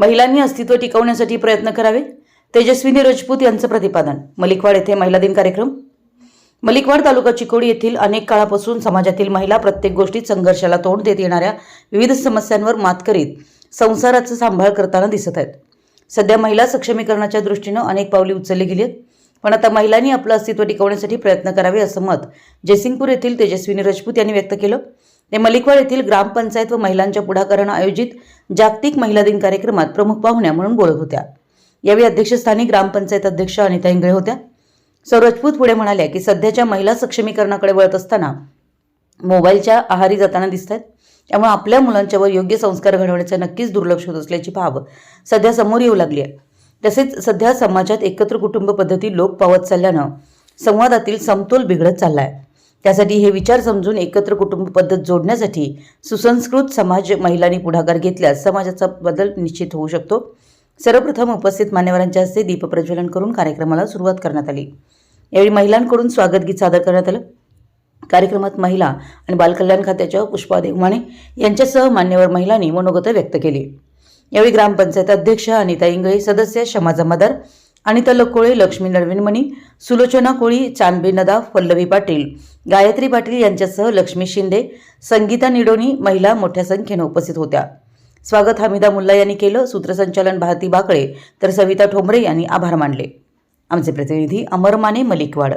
महिलांनी अस्तित्व टिकवण्यासाठी प्रयत्न करावे? तेजस्विनी राजपूत यांचं प्रतिपादन. मलिकवाड येथे महिला दिन कार्यक्रम. मलिकवाड तालुका चिकोडी येथील अनेक काळापासून समाजातील महिला प्रत्येक गोष्टीत संघर्षाला तोंड देत येणाऱ्या विविध समस्यांवर मात करीत संसाराचा सांभाळ करताना दिसत आहेत. सध्या महिला सक्षमीकरणाच्या दृष्टीनं अनेक पावले उचलली गेली आहेत. पण आता महिलांनी आपलं अस्तित्व टिकवण्यासाठी प्रयत्न करावे असं मत जयसिंगपूर येथील तेजस्विनी राजपूत यांनी व्यक्त केलं. ते मलिकवाड येथील ग्रामपंचायत व महिलांच्या पुढाकारानं आयोजित जागतिक महिला दिन कार्यक्रमात प्रमुख पाहुण्या म्हणून बोलत होत्या. यावेळी अध्यक्षस्थानी ग्रामपंचायत अध्यक्ष अनिता इंगळे होत्या. सौरजपूत पुढे म्हणाल्या की सध्याच्या महिला सक्षमीकरणाकडे वळत असताना मोबाईलच्या आहारी जाताना दिसत आहेत त्यामुळे आपल्या मुलांच्यावर योग्य संस्कार घडवण्याचं नक्कीच दुर्लक्ष होत असल्याची भाव सध्या समोर येऊ लागली आहे तसेच सध्या समाजात एकत्र कुटुंब पद्धती लोप पावत चालल्यानं संवादातील समतोल बिघडत चालला आहे त्यासाठी हे विचार समजून एकत्र कुटुंब पद्धत जोडण्यासाठी सुसंस्कृत समाज महिलांनी पुढाकार घेतल्यास समाजाचा बदल निश्चित होऊ शकतो. सर्वप्रथम उपस्थित मान्यवरांच्या हस्ते दीपप्रज्वलन करून कार्यक्रमाला सुरुवात करण्यात आली. यावेळी महिलांकडून स्वागत गीत सादर करण्यात आलं. कार्यक्रमात महिला आणि बालकल्याण खात्याच्या पुष्पा देवमाने यांच्यासह मान्यवर महिलांनी मनोगत व्यक्त केली. यावेळी ग्रामपंचायत अध्यक्ष अनिता इंगळे सदस्य क्षमा जमादार अनिता लकोळे लक्ष्मी नळविनमणी सुलोचना कोळी चांदबे नदाफ पल्लवी पाटील गायत्री पाटील यांच्यासह लक्ष्मी शिंदे संगीता निडोणी महिला मोठ्या संख्येनं उपस्थित होत्या. स्वागत हमिदा मुल्ला यांनी केलं सूत्रसंचालन भारती बाकळे तर सविता ठोंबरे यांनी आभार मानले. आमचे प्रतिनिधी अमर माने मलिकवाड.